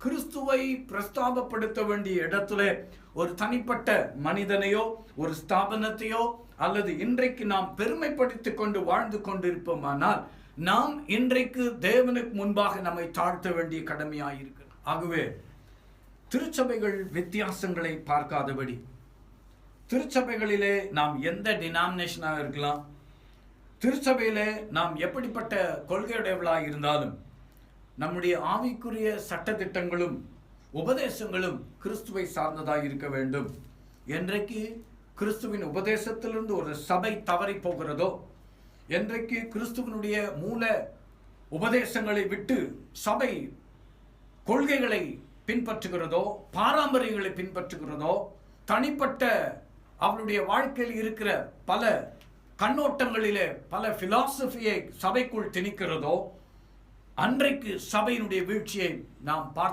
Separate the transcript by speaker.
Speaker 1: கிறிஸ்துவை பிரஸ்தாபப்படுத்த வேண்டிய இடத்துல ஒரு தனிப்பட்ட மனிதனையோ ஒரு ஸ்தாபனத்தையோ அல்லது இன்றைக்கு நாம் பெருமைப்படுத்திக் கொண்டு வாழ்ந்து கொண்டிருப்போமானால் நாம் இன்றைக்கு தேவனுக்கு முன்பாக நம்மை தாழ்த்த வேண்டிய கடமையாயிருக்கு ஆகவே திருச்சபைகள் வித்தியாசங்களை பார்க்காதபடி திருச்சபைகளிலே நாம் எந்த டினாமினேஷனாக இருக்கலாம் திருச்சபையிலே நாம் எப்படிப்பட்ட கொள்கையுடையவளாக இருந்தாலும் நம்முடைய ஆவிக்குரிய சட்டத்திட்டங்களும் உபதேசங்களும் கிறிஸ்துவை சார்ந்ததாக இருக்க வேண்டும். என்றைக்கு கிறிஸ்துவின் உபதேசத்திலிருந்து ஒரு சபை தவறி போகிறதோ என்றைக்கு கிறிஸ்துவனுடைய மூல உபதேசங்களை விட்டு சபை கொள்கைகளை பின்பற்றுகிறதோ பாரம்பரியங்களை பின்பற்றுகிறதோ தனிப்பட்ட அவனுடைய வாழ்க்கையில் இருக்கிற பல கண்ணோட்டங்களிலே பல பிலாசபியை சபைக்குள் திணிக்கிறதோ அன்றைக்கு சபையினுடைய வீழ்ச்சியை நாம் பார்த்து